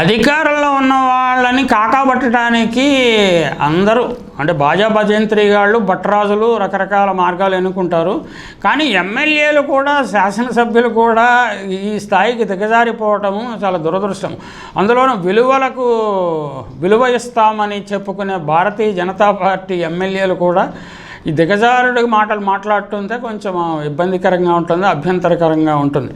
అధికారంలో ఉన్న వాళ్ళని కాకాబట్టడానికి అందరూ అంటే భాజా భజంత్రి గాళ్ళు భట్టరాజులు రకరకాల మార్గాలు ఎన్నుకుంటారు. కానీ ఎమ్మెల్యేలు కూడా శాసనసభ్యులు కూడా ఈ స్థాయికి దిగజారిపోవటము చాలా దురదృష్టం. అందులోనూ విలువలకు విలువ ఇస్తామని చెప్పుకునే భారతీయ జనతా పార్టీ ఎమ్మెల్యేలు కూడా ఈ దిగజారుడు మాటలు మాట్లాడుతుంటే కొంచెం ఇబ్బందికరంగా ఉంటుంది అభ్యంతరకరంగా ఉంటుంది.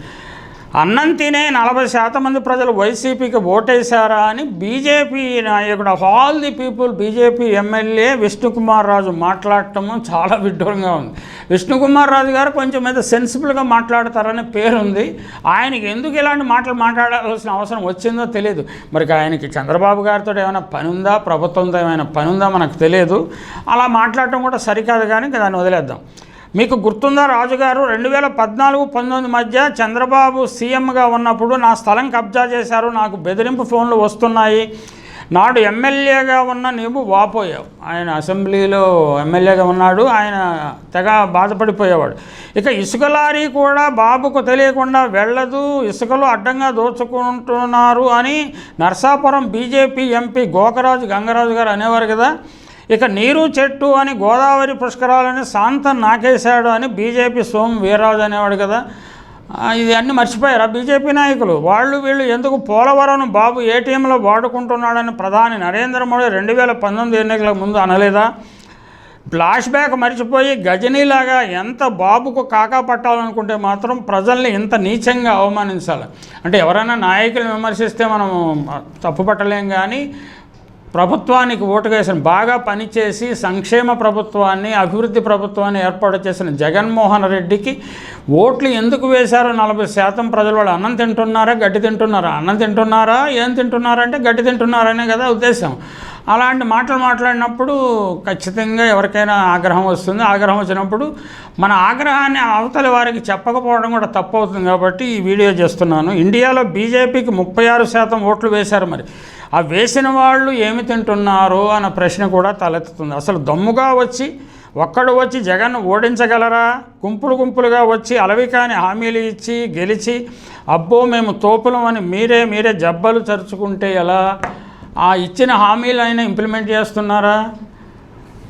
అన్నం తినే నలభై శాతం మంది ప్రజలు వైసీపీకి ఓటేశారా అని బీజేపీ నాయకుడు of all the people BJP MLA Vishnukumar Raju మాట్లాడటం చాలా విడ్డూరంగా ఉంది. విష్ణుకుమార్ రాజు గారు కొంచెం మీద సెన్సిబుల్గా మాట్లాడతారనే పేరుంది. ఆయనకి ఎందుకు ఇలాంటి మాటలు మాట్లాడాల్సిన అవసరం వచ్చిందో తెలియదు మరి ఆయనకి చంద్రబాబు గారితో ఏమైనా పని ఉందా ప్రభుత్వంతో ఏమైనా పని ఉందా మనకు తెలియదు అలా మాట్లాడటం కూడా సరికాదు కానీ ఇంకా దాన్ని వదిలేద్దాం. మీకు గుర్తుందా రాజుగారు? రెండు వేల పద్నాలుగు పంతొమ్మిది మధ్య చంద్రబాబు సీఎంగా ఉన్నప్పుడు నా స్థలం కబ్జా చేశారు నాకు బెదిరింపు ఫోన్లు వస్తున్నాయి. నాడు ఎమ్మెల్యేగా ఉన్న నీవు వాపోయావు. ఆయన అసెంబ్లీలో ఎమ్మెల్యేగా ఉన్నాడు ఆయన తెగ బాధపడిపోయేవాడు. ఇక ఇసుక లారీ కూడా బాబుకు తెలియకుండా వెళ్ళదు ఇసుకలో అడ్డంగా దోచుకుంటున్నారు అని నర్సాపురం బీజేపీ ఎంపీ గోకరాజు గంగరాజు గారు అనేవారు కదా. ఇక నీరు చెట్టు అని గోదావరి పుష్కరాలని శాంతం నాకేశాడు అని బీజేపీ సోమ్ వీర్రాజు అనేవాడు కదా. ఆ, ఇది అన్నీ మర్చిపోయారా? బీజేపీ నాయకులు వాళ్ళు వీళ్ళు ఎందుకు పోలవరం బాబు ఏటీఎంలో వాడుకుంటున్నాడని ప్రధాని నరేంద్ర మోడీ రెండు వేల పంతొమ్మిది ఎన్నికల ముందు అనలేదా? ఫ్లాష్ బ్యాక్ మర్చిపోయి గజనీలాగా ఎంత బాబుకు కాకా పట్టాలనుకుంటే మాత్రం ప్రజల్ని ఇంత నీచంగా అవమానించాలి. అంటే ఎవరైనా నాయకులు విమర్శిస్తే మనం తప్పు పట్టలేం కానీ ప్రభుత్వానికి ఓటు వేసిన బాగా పనిచేసి సంక్షేమ ప్రభుత్వాన్ని అభివృద్ధి ప్రభుత్వాన్ని ఏర్పాటు చేసిన జగన్మోహన్ రెడ్డికి ఓట్లు ఎందుకు వేశారో నలభై శాతం ప్రజలు వాళ్ళు అన్నం తింటున్నారా గడ్డి తింటున్నారా? అన్నం తింటున్నారా? ఏం తింటున్నారంటే గడ్డి తింటున్నారనే కదా ఉద్దేశం. అలాంటి మాటలు మాట్లాడినప్పుడు ఖచ్చితంగా ఎవరికైనా ఆగ్రహం వస్తుంది. ఆగ్రహం వచ్చినప్పుడు మన ఆగ్రహాన్ని అవతలి వారికి చెప్పకపోవడం కూడా తప్పు అవుతుంది కాబట్టి ఈ వీడియో చేస్తున్నాను. ఇండియాలో బీజేపీకి ముప్పై ఆరు శాతం ఓట్లు వేశారు మరి. ఆ వేసిన వాళ్ళు ఏమి తింటున్నారు అన్న ప్రశ్న కూడా తలెత్తుతుంది. అసలు దమ్ముగా వచ్చి ఒక్కడు వచ్చి జగన్ ఓడించగలరా? గుంపులు గుంపులుగా వచ్చి అలవికాని హామీలు ఇచ్చి గెలిచి అబ్బో మేము తోపులం అని మీరే మీరే జబ్బలు చరుచుకుంటే ఎలా? ఆ ఇచ్చిన హామీలు అయినా ఇంప్లిమెంట్ చేస్తున్నారా?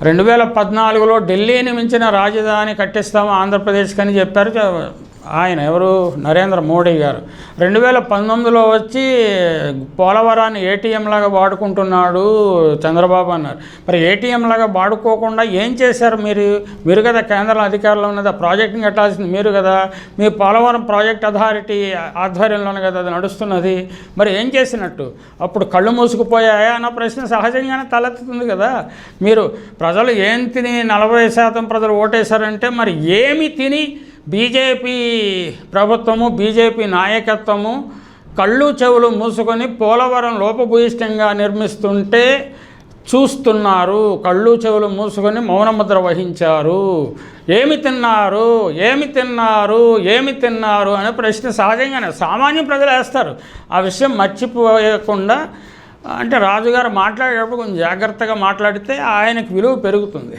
రెండు వేల పద్నాలుగులో ఢిల్లీని మించిన రాజధాని కట్టిస్తాము ఆంధ్రప్రదేశ్కి అని చెప్పారు ఆయన ఎవరు? నరేంద్ర మోడీ గారు. రెండు వేల పంతొమ్మిదిలో వచ్చి పోలవరాన్ని ఏటీఎం లాగా వాడుకుంటున్నాడు చంద్రబాబు అన్నారు. మరి ఏటీఎం లాగా వాడుకోకుండా ఏం చేశారు మీరు? మీరు కదా కేంద్ర అధికారులు ఉన్నది ఆ ప్రాజెక్ట్ని కట్టాల్సింది మీరు కదా. మీ పోలవరం ప్రాజెక్ట్ అథారిటీ ఆధ్వర్యంలోనే కదా అది నడుస్తున్నది. మరి ఏం చేసినట్టు? అప్పుడు కళ్ళు మూసుకుపోయాయా అన్న ప్రశ్న సహజంగానే తలెత్తుతుంది కదా. మీరు ప్రజలు ఏం తిని నలభై శాతం ప్రజలు ఓటేశారంటే మరి ఏమి తిని బీజేపీ ప్రభుత్వము బీజేపీ నాయకత్వము కళ్ళు చెవులు మూసుకొని పోలవరం లోపభూయిష్టంగా నిర్మిస్తుంటే చూస్తున్నారు. కళ్ళు చెవులు మూసుకొని మౌనముద్ర వహించారు. ఏమి తిన్నారు? ఏమి తిన్నారు? ఏమి తిన్నారు? అనే ప్రశ్న సహజంగానే సామాన్య ప్రజలు వేస్తారు. ఆ విషయం మర్చిపోయకుండా అంటే రాజుగారు మాట్లాడేటప్పుడు కొంచెం జాగ్రత్తగా మాట్లాడితే ఆయనకు విలువ పెరుగుతుంది.